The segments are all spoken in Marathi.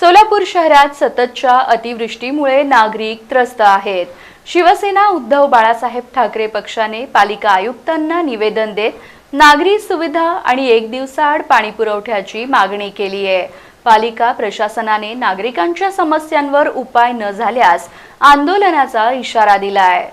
सोलापूर शहरात सततच्या अतिवृष्टीमुळे नागरिक त्रस्त आहेत. शिवसेना उद्धव बाळासाहेब ठाकरे पक्षाने पालिका आयुक्तांना निवेदन देत नागरी सुविधा आणि एक दिवसाआड पाणी पुरवठ्याची मागणी केली आहे. पालिका प्रशासनाने नागरिकांच्या समस्यांवर उपाय न झाल्यास आंदोलनाचा इशारा दिला आहे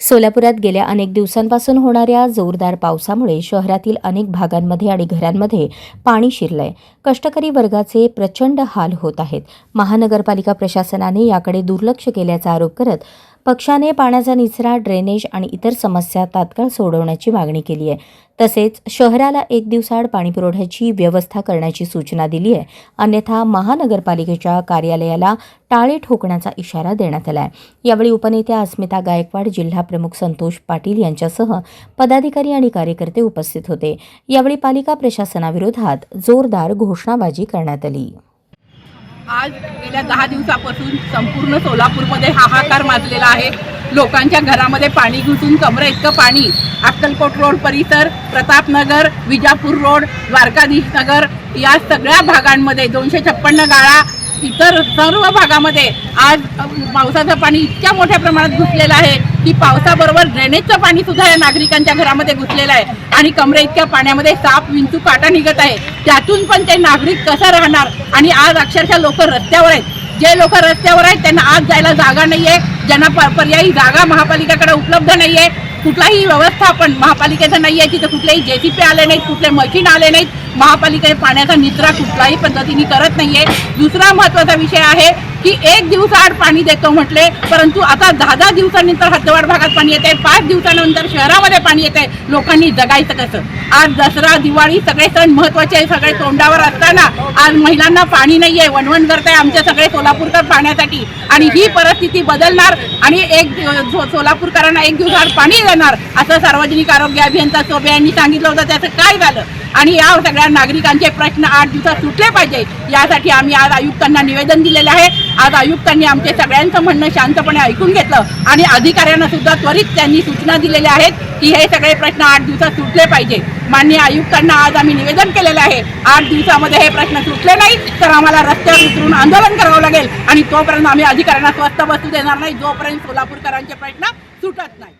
सोलापुरात गेल्या अनेक दिवसांपासून होणाऱ्या जोरदार पावसामुळे शहरातील अनेक भागांमध्ये आणि घरांमध्ये पाणी शिरलंय. कष्टकरी वर्गाचे प्रचंड हाल होत आहेत. महानगरपालिका प्रशासनाने याकडे दुर्लक्ष केल्याचा आरोप करत पक्षाने पाण्याचा निचरा ड्रेनेज आणि इतर समस्या तात्काळ सोडवण्याची मागणी केली आहे. तसेच शहराला एक दिवसाआड पाणीपुरवठ्याची व्यवस्था करण्याची सूचना दिली आहे. अन्यथा महानगरपालिकेच्या कार्यालयाला टाळे ठोकण्याचा इशारा देण्यात आला आहे. यावेळी उपनेत्या अस्मिता गायकवाड जिल्हा प्रमुख संतोष पाटील यांच्यासह पदाधिकारी आणि कार्यकर्ते उपस्थित होते. यावेळी पालिका प्रशासनाविरोधात जोरदार घोषणाबाजी करण्यात आली. आज गेल्या दहा दिवसापासून संपूर्ण सोलापूरमध्ये हाहाकार माजलेला आहे. लोकांच्या घरामध्ये पाणी घुसून कमरे इतकं पाणी. अक्कलकोट रोड परिसर प्रतापनगर विजापूर रोड द्वारकाधीश नगर या सगळ्या भागांमध्ये दोनशे छप्पन्न गाळा इतर सर्व भागामध्ये आज पावसाचं पाणी इतक्या मोठ्या प्रमाणात घुसलेलं आहे. की पावसाबरोबर ड्रेनेजचं पाणी सुद्धा या नागरिकांच्या घरामध्ये घुसलेलं आहे. आणि कमरे इतक्या पाण्यामध्ये साप विंचू काटा निघत आहे. त्यातून पण ते नागरिक कसं राहणार? आणि आज अक्षरशः लोक रस्त्यावर आहेत. जे लोक रस्त्यावर आहेत त्यांना आज जायला जागा नाही आहे ज्यांना पर्यायी जागा महापालिकेकडे उपलब्ध नाही आहे कुठलाही व्यवस्थापन महापालिकेचं नाही आहे तिथे कुठलेही जेसीपी आले नाहीत कुठले मशीन आले नाहीत. महापालिकेने पाण्याचा निचरा कुठल्याही पद्धतीने करत नाहीये. दुसरा महत्त्वाचा विषय आहे की एक दिवसाआड पाणी देतो म्हटले परंतु आता दहा दहा दिवसानंतर हद्दवाड भागात पाणी येते पाच दिवसानंतर शहरामध्ये पाणी येते लोकांनी जगायचं कसं? आज दसरा दिवाळी सगळे सण महत्त्वाचे आहे सगळे तोंडावर असताना. आज महिलांना पाणी नाहीये वणवण आहे आमचे सगळे सोलापूरकर पाण्यासाठी. आणि ही परिस्थिती बदलणार आणि एक सोलापूरकरांना एक दिवसाआड पाणी देणार असं सार्वजनिक आरोग्य अभियंता सोबे यांनी सांगितलं होतं. त्याचं काय झालं? आणि या सगळ्या नागरिकांचे प्रश्न आठ दिवसात सुटले पाहिजे. यासाठी आम्ही आज आयुक्तांना निवेदन दिलेलं आहे. आज आयुक्तांनी आमचे सगळ्यांचं म्हणणं शांतपणे ऐकून घेतलं आणि अधिकाऱ्यांना सुद्धा त्वरित त्यांनी सूचना दिलेल्या आहेत की हे सगळे प्रश्न आठ दिवसात सुटले पाहिजे. माननीय आयुक्तांना आज आम्ही निवेदन केलेलं आहे. आठ दिवसामध्ये हे प्रश्न सुटले नाही तर आम्हाला रस्त्यावर उतरून आंदोलन करावं लागेल आणि तोपर्यंत आम्ही अधिकाऱ्यांना स्वस्त बसू देणार नाही जोपर्यंत सोलापूरकरांचे प्रश्न सुटत नाही